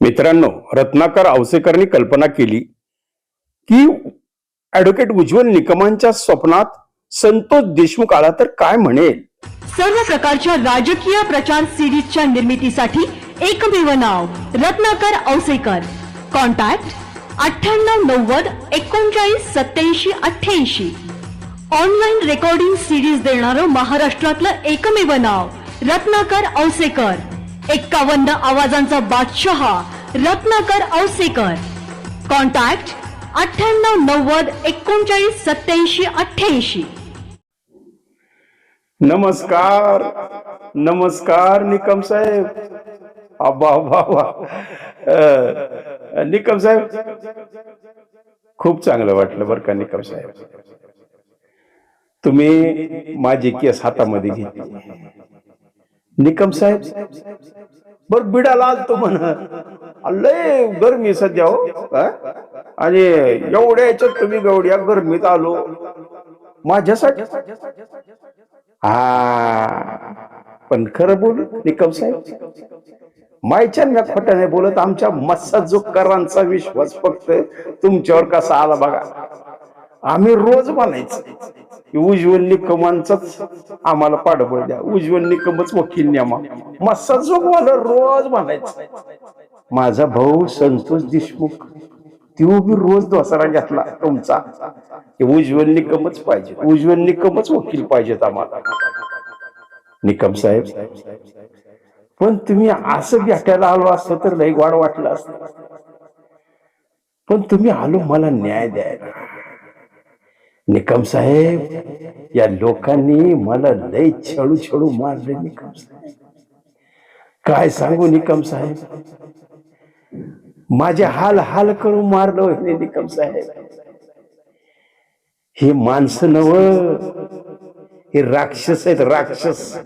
मित्रांनो रत्नाकर आवसेकरनी कल्पना केली की ऍडव्होकेट उज्ज्वल निकमांच्या स्वप्नात संतोष देशमुख आला तर काय म्हणेल? सर्व प्रकारच्या राजकीय प्रचार सिरीजच्या निर्मितीसाठी एकमेव नाव रत्नाकर औसेकर कॉन्टॅक्ट अठ्ठ्याण्णव नव्वद एकोणचाळीस सत्याऐंशी अठ्ठ्याऐंशी. ऑनलाईन रेकॉर्डिंग सिरीज देणारं महाराष्ट्रातलं एकमेव नाव रत्नाकर औसेकर एक्कावन्न आवाजांचा बादशहा रत्नाकर औसेकर. कॉन्टॅक्ट अठ्ठ्याण्णव नव्वद एकोणचाळीस सत्याऐंशी अठ्ठ्याऐंशी. नमस्कार नमस्कार निकम साहेब. अब्बा अब्बा निकम साहेब खूप चांगलं वाटलं बरं का निकम साहेब. तुम्ही माझी केस हातामध्ये घेतली. निकम साहेब. बर बिडाला आलतो म्हण. लय गरमी सध्या हो. आणि एवढ्या याच्यात तुम्ही गवड्या गरमीत आलो. माझ्यासाठी? हा. पण खरं बोलू निकम साहेब. मायच्या मी खोट्या नाही बोलत. आमच्या मत्सजोकरांचा विश्वास फक्त तुमच्यावर कसा आला बघा. आम्ही रोज म्हणायचं उज्ज्वल निकमांचाच आम्हाला पाठबळ द्या. उज्ज्वल निकमच वकील न्यामा जो मला रोज म्हणायचं. माझा भाऊ संतोष देशमुख तो बी रोज दसरा घेतला तुमचा. उज्ज्वल निकमच पाहिजे. उज्ज्वल निकमच वकील पाहिजेत आम्हाला. निकम साहेब पण तुम्ही असं भेटायला आलो असतं तर लई वाढ वाटलं असतं. पण तुम्ही आलो मला न्याय द्यायला. निकम साहेब या लोकांनी मला लय छळू छळू मारले निकम साहेब. काय सांगू निकम साहेब? माझे हाल हाल करून मारलं हे निकम साहेब. हे माणसं नव हे राक्षस आहेत राक्षस.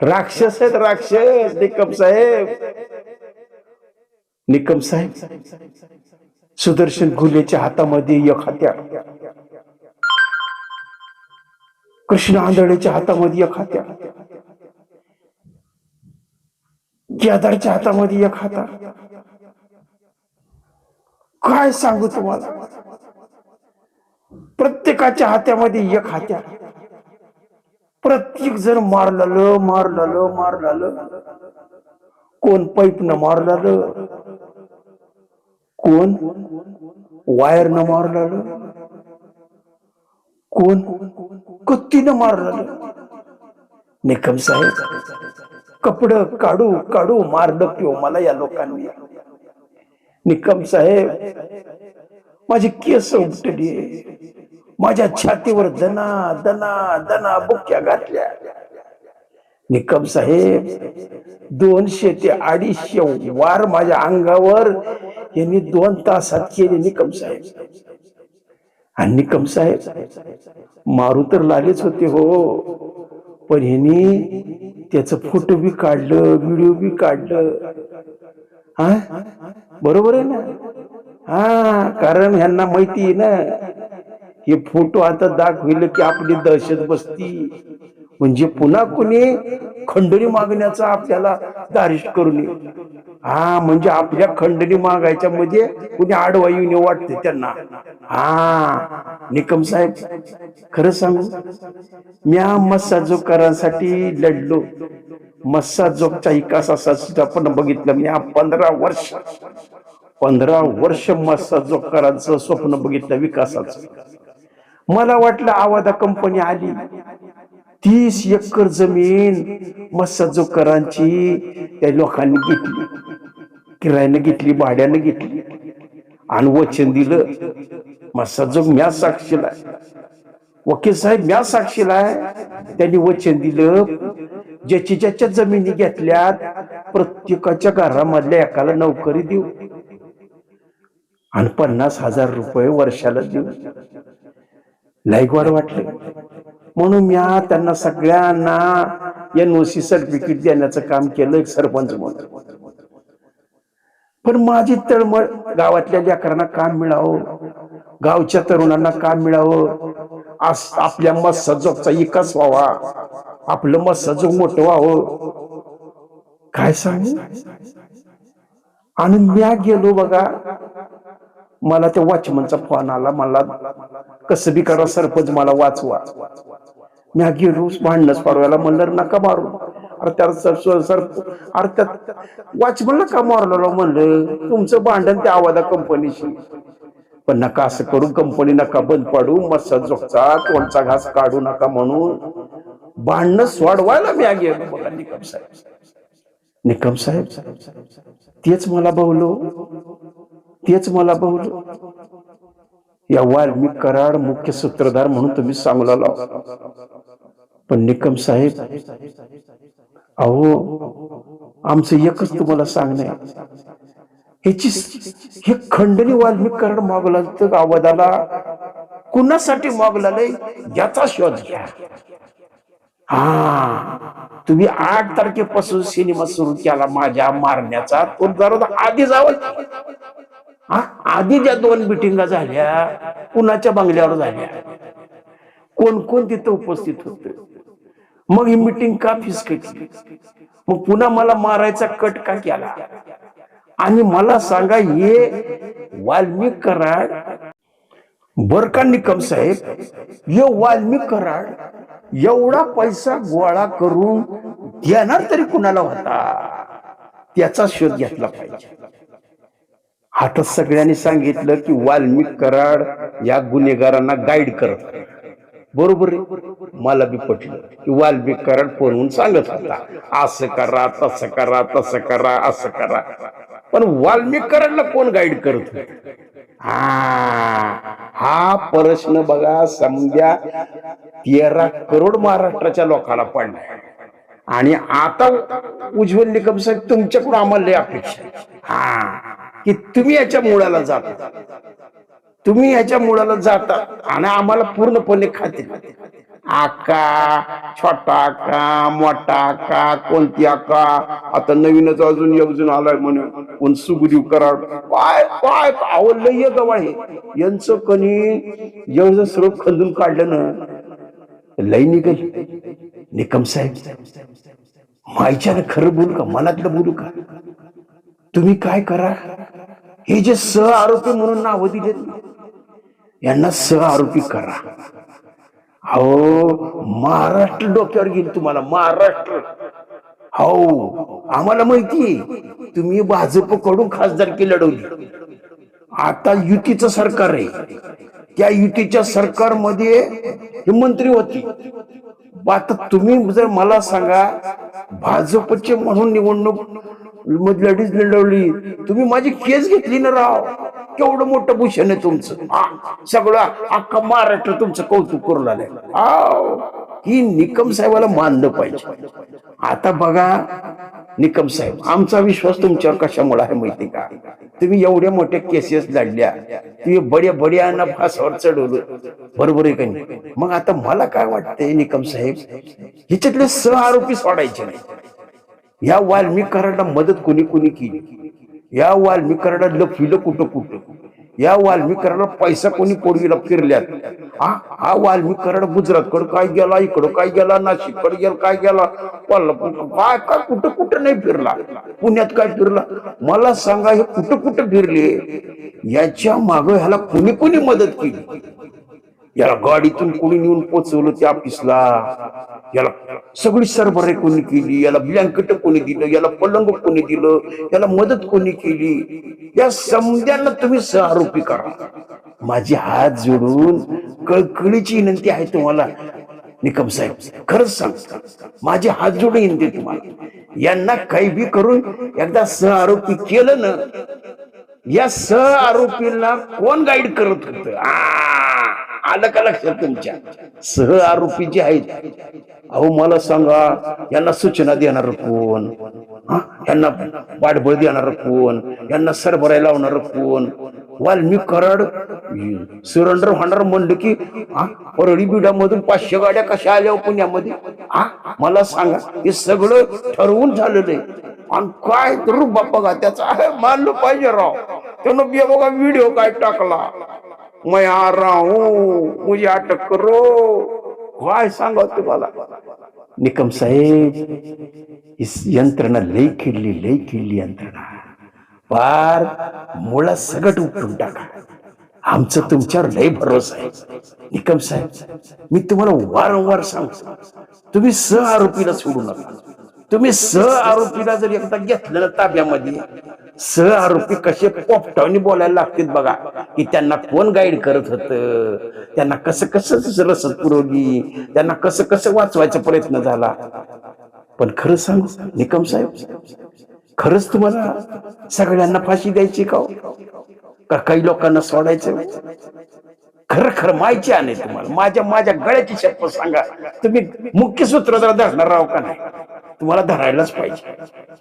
राक्षस आहेत राक्षस निकम साहेब. निकम साहेब सुदर्शन घुलेच्या हातामध्ये एक हत्यार कृष्ण आंधळेच्या हातामध्ये एक हत्यार केदारच्या हातामध्ये एक हातार काय सांगू तुम्हाला? प्रत्येकाच्या हात्यामध्ये एक हात्या. प्रत्येक जण मारलं मारलं मारलं कोण पाईपनं मारलं कोण? न मारलेलं कोण? कत्तीनं मारलेलं निकम साहेब कपड काढू काढू मारलं किंवा मला या लोकांनी. निकम साहेब माझी केस उपटली माझ्या छातीवर दना दना दना बुक्या घातल्या. निकम साहेब दोनशे ते अडीचशे वार माझ्या अंगावर यांनी दोन तासात केले निकम साहेब. आणि निकम साहेब मारू तर लागेच होते हो पण ह्यांनी त्याचं फोटो बी काढलं व्हिडिओ बी काढलं. हा? बरोबर आहे ना? हा कारण ह्यांना माहिती आहे ना हे फोटो आता दाखविले की आपली दहशत बसती. म्हणजे पुन्हा कुणी खंडणी मागण्याचा आपल्याला दारिश करून हा म्हणजे आपल्या खंडणी मागायच्या मध्ये कुणी आडवा येऊन वाटते त्यांना. हा निकम साहेब खरं सांगू म्या मस्साजोकारांसाठी लढलो. मस्सा जोखच्या विकास असा आपण बघितलं म्या पंधरा वर्ष पंधरा वर्ष मस्सा जोकरांचं स्वप्न बघितलं विकासाचं. मला वाटलं आवादा कंपनी आली. तीस एकर जमीन मस्सा जोकरांची त्या लोकांनी घेतली. किरायानं घेतली भाड्यानं घेतली. आणि वचन दिलं. मस्साजोग म्या साक्षीला वकील साहेब म्या साक्षीला आहे. त्यांनी वचन दिलं. ज्याची ज्याच्या जमिनी घेतल्यात प्रत्येकाच्या घरामधल्या एकाला नोकरी देऊ. आणि पन्नास हजार रुपये वर्षाला देऊ. लाईकवाड वाटले. म्हणून मी त्यांना सगळ्यांना एन ओ सी सर्टिफिकेट देण्याचं काम केलं एक सरपंच म्हणून. पण माझी तळमळ गावातल्या लेकरांना काम मिळावं. गावच्या तरुणांना काम मिळावं. आस- आपल्या मत्सजोगचा विकास व्हावा. आपलं मत्सजोग मोठं व्हावं. काय सांगू? आणि म्या गेलो बघा. मला त्या वॉचमनचा फोन आला. मला कसं बी करा सरपंच मला वाचवा. म्या गेलो भांडणच पाडवायला म्हणलं नका मारू. अरे त्या सर अरे त्यात वॉचमनला का मारलेलो म्हणलं? तुमचं भांडण त्या आवाजा कंपनीशी. पण नका असं करू कंपनी नका बंद पाडू मस्सा झोपचा तोंडचा घास काढू नका म्हणून. भांडणं सोडवायला मी आगे बघा निकम साहेब. निकम साहेब तेच मला बहुलो तेच मला बहुलो या वाल्मिक कराड मुख्य सूत्रधार म्हणून तुम्ही सांगू लागला. पण निकम साहेब अहो आमचं एकच तुम्हाला सांगणे ह्याची हे खंडणी वाल्मिक करण मागला तर आवाजाला कुणासाठी मागलाय याचा शोध घ्या. हा तुम्ही आठ तारखेपासून सिनेमा सुरू केला माझ्या मारण्याचा. तो जरा आधी जावं. हा आधी ज्या दोन मिटिंगा झाल्या कुणाच्या बंगल्यावर झाल्या? कोण कोण तिथं उपस्थित होत? मग ही मिटिंग का फिसकटली मग पुन्हा मला मारायचा कट का केला? आणि मला सांगा हे वाल्मिक कराड बर का निकम साहेब हे वाल्मिक कराड एवढा पैसा गोळा करून देणार तरी कुणाला होता? त्याचा शोध घेतला पाहिजे. आता सगळ्यांनी सांगितलं की वाल्मिक कराड या गुन्हेगारांना गाईड करत बरोबर मला बी पटलं. की वाल्मिक कराड फोनवून सांगत होता. असं करा तसं करा तसं करा असं करा. पण वाल्मिक कराडला कोण गाईड करत होते? हा हा प्रश्न बघा समजा तेरा करोड महाराष्ट्राच्या लोकांना पडलाय. आणि आता उज्ज्वल निकम साहेब तुमच्याकडून आम्हाला अपेक्षा हा की तुम्ही याच्या मुळाला जाता. तुम्ही याच्या मुळाला जाता. आणि आम्हाला पूर्णपणे खाते आका छोटा आका मोठा आका कोणती आका? आता नवीनच अजून योजून आलाय म्हणून. कोण सुखदेव कराड काय काय आवडलं ये गवाळ हे यांचं कणी एवढं सर्व खंदून काढलं ना लय निघल. निकम साहेब मायच्यानं खरं बोलू का? मनातलं बोलू का? तुम्ही काय करा? हे जे सह आरोपी म्हणून नाव दिले यांना सह आरोपी करा. हो महाराष्ट्र डोक्यावर गेली तुम्हाला महाराष्ट्र. हो आम्हाला माहिती तुम्ही भाजपकडून खासदारकी लढवली. आता युतीचं सरकार आहे. त्या युतीच्या सरकारमध्ये हे मंत्री होती. आता तुम्ही जर मला सांगा भाजपचे म्हणून निवडणूकमध्ये लढीच लढवली तुम्ही माझी केस घेतली ना राव. केवढं मोठं भूषण आहे तुमचं. सगळं अख्खा महाराष्ट्र तुमचं कौतुक करू लागलंय. ही निकम साहेबाला मानलं पाहिजे. आता बघा निकम साहेब आमचा विश्वास तुमच्यावर कशामुळे आहे माहिती का? तुम्ही एवढ्या मोठ्या केसेस लढल्या तुम्ही बड्या बड्यांना फासावर चढवलं. बरोबर आहे का नाही? मग आता मला काय वाटतंय निकम साहेब हिच्यातले सह आरोपी सोडायचे नाही या वाल्मिक कराडला मदत कोणी कोणी केली? या वाल्मिक लपविलं कुठं कुठं? या वाल्मिक पैसा कोणी पोडवीला फिरल्यात? हा? हा वाल्मिक गुजरातकडं काय गेला इकडं काय गेला नाशिककडे गेला काय गेला? कोल्हापूर काय काय कुठं कुठं नाही फिरला? पुण्यात काय फिरला? मला सांगा हे कुठं कुठं फिरले? याच्या माग ह्याला कुणी कुणी मदत केली? याला गाडीतून कोणी नेऊन पोचवलं त्या ऑफिसला. याला सगळी सरभरे कोणी केली याला ब्लँकेट कोणी दिलं याला पलंग कोणी दिलं याला मदत कोणी केली. या समद्यांना तुम्ही सहआरोपी करा. माझी हात जोडून कळकळीची विनंती आहे तुम्हाला. निकम साहेब खरंच सांग माझे हात जोडून विनंती तुम्हाला. यांना काही बी करून एकदा सहआरोपी केलं ना या सह आरोपींना कोण गाईड करत होत? आलं का लक्षात तुमच्या? सह आरोपी जे आहेत अहो मला सांगा यांना सूचना देणार कोण? यांना पाठबळ देणार कोण? यांना सरबराई लावणार कोण? वाल्मिक कराड सरेंडर होणार म्हणलं की परळी बिडामधून पाचशे गाड्या कशा आल्या हो पुण्यामध्ये? मला सांगा हे सगळं ठरवून झालेलं आहे. आणि काय करू बाप्पा का त्याचा मानलं पाहिजे राव. त्यानं बघा व्हिडिओ काय टाकला. मैं आ रहा हूं मुझे अटक करो। काय सांगा तुम्हाला। निकम साहेब यंत्रणा लई खिडली लई खिडली यंत्रणा। पार मुळा सगट उपटून टाका। आमचं तुमच्यावर लय भरोसा आहे। निकम साहेब मी तुम्हाला वारंवार सांगतो तुम्ही सह आरोपीला सोडू नका। तुम्ही सह आरोपीला जर एकदा घेतलं ताब्यामध्ये सह आरोपी कसे पोपटावणी बोलायला लागतील बघा. की त्यांना कोण गाईड करत होत? त्यांना कसं कसं रसद पुरवली त्यांना कसं कसं वाचवायचा प्रयत्न झाला? पण खरं सांगू निकम साहेब खरंच तुम्हाला सगळ्यांना फाशी द्यायची का हो? का काही लोकांना सोडायचं? खरं खरं माहिती आहे तुम्हाला. माझ्या माझ्या गळ्याची शपथ सांगा. तुम्ही मुख्य सूत्रधार धरणार राव का नाही? तुम्हाला धरायलाच पाहिजे.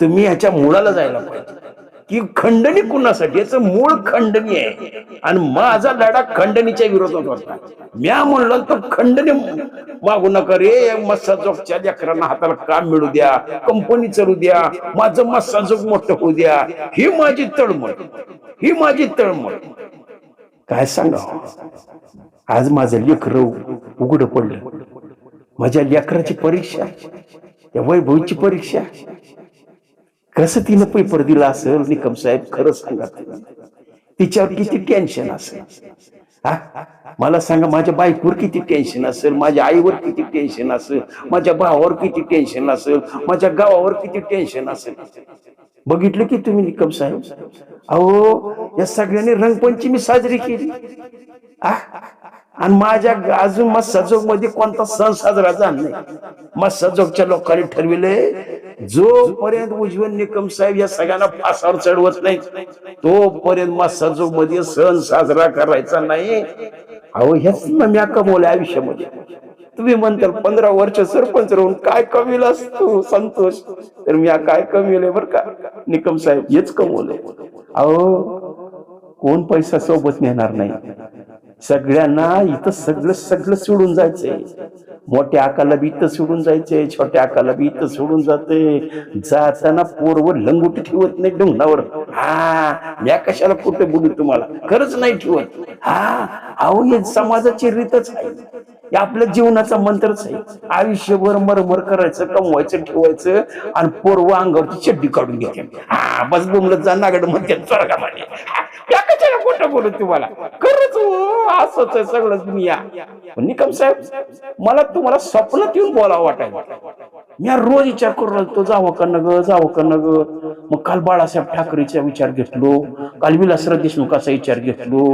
तुम्ही ह्याच्या मुळाला जायला पाहिजे. की खंडणी कुणासाठी? याचं मूळ खंडणी आहे. आणि माझा लढा खंडणीच्या विरोधात होता. म्या म्हणलो तर खंडणी मागू नका रे. मस्साजोगच्या लेकरांना हाताला काम मिळू द्या. कंपनी चलू द्या. माझं मस्साजोग मोठं होऊ द्या. ही माझी तळमळ. ही माझी तळमळ. काय सांगा? आज माझं लेकर उघड पडलं. माझ्या लेकराची परीक्षा या वैभवची परीक्षा कसं तिनं पेपर दिला असेल निकम साहेब खरं सांगा तिच्यावर किती टेन्शन असेल? हा? मला सांगा माझ्या बायकोवर किती टेन्शन असेल? माझ्या आईवर किती टेन्शन असेल? माझ्या भावावर किती टेन्शन असेल? माझ्या गावावर किती टेन्शन असेल? बघितलं की तुम्ही निकम साहेब? अहो या सगळ्यांनी रंगपंचमी साजरी केली. आणि माझ्या अजून मस्साजोगमध्ये कोणता सण साजरा झाला नाही? मस्साजोगच्या लोकांनी ठरविले जोपर्यंत उज्ज्वल निकम साहेब या सगळ्यांना फासावर चढवत नाही तोपर्यंत मसाजो मध्ये सण साजरा करायचा नाही. अहो ह्याच ना म्या कमवलं आयुष्यामध्ये. तुम्ही म्हणताल पंधरा वर्ष सरपंच राहून काय कमील असतो संतोष? तर मी काय कमील बर का? निकम साहेब हेच कमवलं अहो कोण पैसा सोबत नेणार नाही? सगळ्यांना इथं सगळं सगळं सोडून जायचंय. मोठ्या आकाला बी इथं सोडून जायचंय छोट्या आकाला बी इथं सोडून जाते. जाताना पोरवर लंगोटी ठेवत नाही डोंगरावर. हा या कशाला कुठे बोलू तुम्हाला? खरंच नाही ठेवत. हा अहो हे समाजाची रीतच आहे. हे आपल्या जीवनाचा मंत्रच आहे. आयुष्यभर मरमर करायचं कमवायचं ठेवायचं आणि पोरव अंगावरची चड्डी काढून घ्यायची. हा बस बोमलत जा नागड म्हणते स्वर्गामध्ये त्या कशाला कुठं बोलत तुम्हाला. खरंच हो, असंच आहे सगळंच दुनिया निकम साहेब मला तुम्हाला स्वप्नात येऊन बोलावं वाटायचं मी रोज विचार करू लागतो जावं का नग जावं का नग? मग काल बाळासाहेब ठाकरेचा विचार घेतलो काल विलासराव देशमुखाचा विचार घेतलो.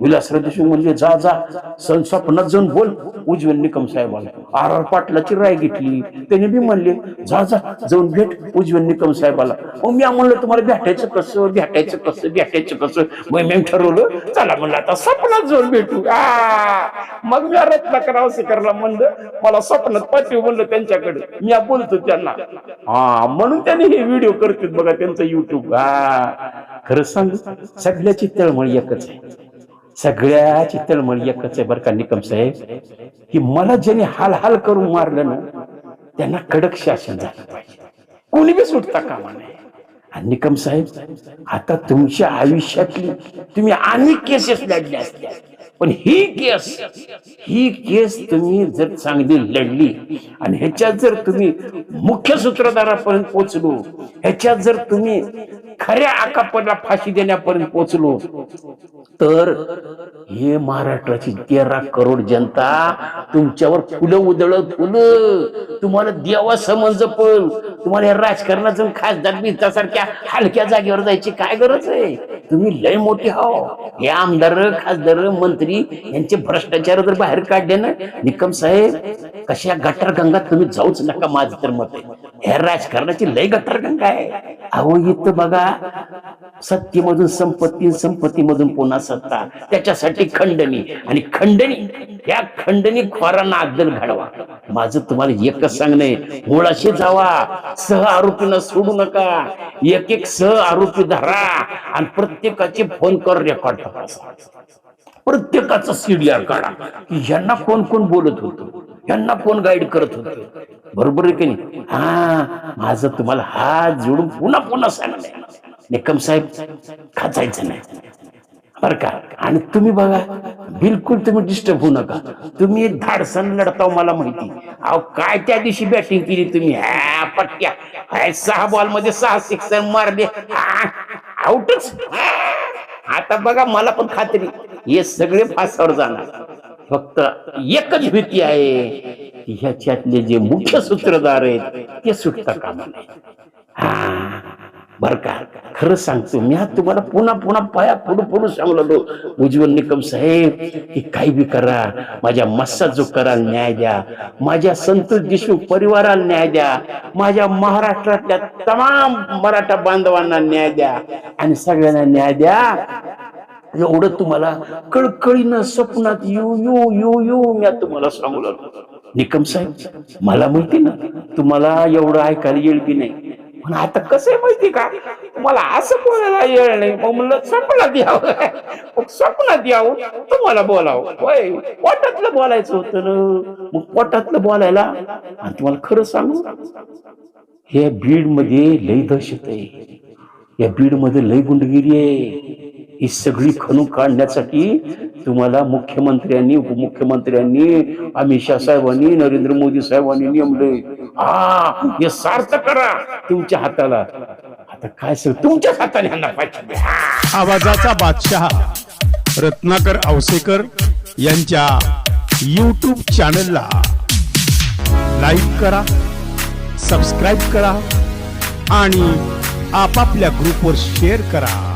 विलासराव देशमुख म्हणजे जा जा सण स्वप्नात जाऊन बोल उज्ज्वल निकम साहेबाला. आर आर पाटलाची राय घेतली. त्याने बी म्हणले जा जा जाऊन भेट उज्ज्वल निकम साहेबाला. मग मी म्हणलं तुम्हाला भेटायचं कसं भेटायचं कसं भेटायचं कसं? मग मी ठरवलं चला म्हणलं आता स्वप्नात जाऊन भेटू. मग मी रत्नाकराव शिकरला म्हणलं मला स्वप्नात पाठवू म्हणलं त्यांच्याकडे. मी बोलतो त्यांना. हा म्हणून त्यांनी हे व्हिडिओ करतील बघा त्यांचं युट्यूब हा खरं सांग सगळ्याची तळमळ एकच आहे. सगळ्याची तळमळ एकच आहे बरं का निकम साहेब. की मला ज्याने हाल हाल करून मारलं ना त्यांना कडक शासन झालं पाहिजे. कोणी बी सुटता कामा नाही आणि निकम साहेब आता तुमच्या आयुष्यातली तुम्ही अनेक केसेस लढल्या असल्या पण ही केस ही केस तुम्ही जर चांगली लढली आणि ह्याच्यात जर तुम्ही मुख्य सूत्रधारापर्यंत पोचलो ह्याच्यात जर तुम्ही खऱ्या आकापडला फाशी देण्यापर्यंत पोचलो तर हे महाराष्ट्राची तेरा करोड जनता तुमच्यावर फुलं उदळत फुलं. तुम्हाला देवा समज पण. तुम्हाला या राजकारणाचं खासदार बिजदासारख्या हलक्या जागेवर जायची काय गरज आहे? तुम्ही लय मोठी हो. हे आमदार खासदार मंत्री यांचे भ्रष्टाचार जर बाहेर काढले ना निकम साहेब कशा गटार गंगात तुम्ही जाऊच नका माझं तर मत आहे. ह्या राजकारणाची लय गटार गंगा आहे. अहो इथं बघा सत्तेमधून संपत्ती संपत्तीमधून पुन्हा सत्ता. त्याच्यासाठी खंडणी. आणि खंडणी या खंडणी खोरांना अद्दल घडवा माझं तुम्हाला एकच सांगणे मुळाशी जावा. सह आरोपींना सोडू नका. एक एक सह आरोपी धरा. आणि प्रत्येकाचे फोन कर रेकॉर्ड तपासा. प्रत्येकाचा सीडीआर काढा. की यांना कोण कोण बोलत होतं? यांना कोण गाईड करत होतं? बरोबर आहे की नाही? हा माझं तुम्हाला हात जोडून पुन्हा पुन्हा सांगणं निकम साहेब खाचायचं नाही. बर का? आणि तुम्ही बघा बिलकुल तुम्ही डिस्टर्ब होऊ नका. तुम्ही धाडसन लढताव मला माहिती. अहो काय त्या दिवशी बॅटिंग केली तुम्ही? ह्या पट्ट्या. सहा बॉलमध्ये सहा सिक्सर मारले. आउटच आता बघा मला पण खात्री. हे सगळे फासावर जाणार. फक्त एकच भीती आहे. ह्याच्यातले जे मुख्य सूत्रधार आहेत ते सुटता कामा नाही हा. बर का? खरं सांगतो मी आज तुम्हाला पुन्हा पुन्हा पाया पुढे पुढे सांगलो. उज्ज्वल निकम साहेब की काही बी करा माझ्या मस्सा जो कराल न्याय द्या. माझ्या संतोष देशमुख परिवाराला न्याय द्या. माझ्या महाराष्ट्रातल्या तमाम मराठा बांधवांना न्याय द्या. आणि सगळ्यांना न्याय द्या. एवढं तुम्हाला कळकळीनं स्वप्नात येऊ येऊ येऊ येऊ मी तुम्हाला सांगू लागलो निकम साहेब मला माहिती ना तुम्हाला एवढं ऐकायला येईल की नाही? पण आता कसं आहे माहिती का? मला असं बोलायला येळ नाही. मग म्हणलं स्वप्नात यावं मग स्वप्नात यावं तुम्हाला बोलावं. होय. पोटातलं बोलायचं होतं ना. मग पोटातलं बोलायला आणि तुम्हाला खरं सांगू हे बीडमध्ये लय दहशत आहे. या बीडमध्ये लय गुंडगिरी आहे. ही सगळी खणू काढण्यासाठी तुम्हाला मुख्यमंत्र्यांनी उपमुख्यमंत्र्यांनी अमित शहा साहेबांनी नरेंद्र मोदी साहेबांनी नेमले. हा हे सार्थ करा तुमच्या हाताला. आता काय सर तुमच्याच हाताने पाहिजे. आवाजाचा बादशहा रत्नाकर आवसेकर यांच्या यूट्यूब चॅनलला लाईक करा सबस्क्राईब करा आणि आपापल्या ग्रुपवर शेअर करा.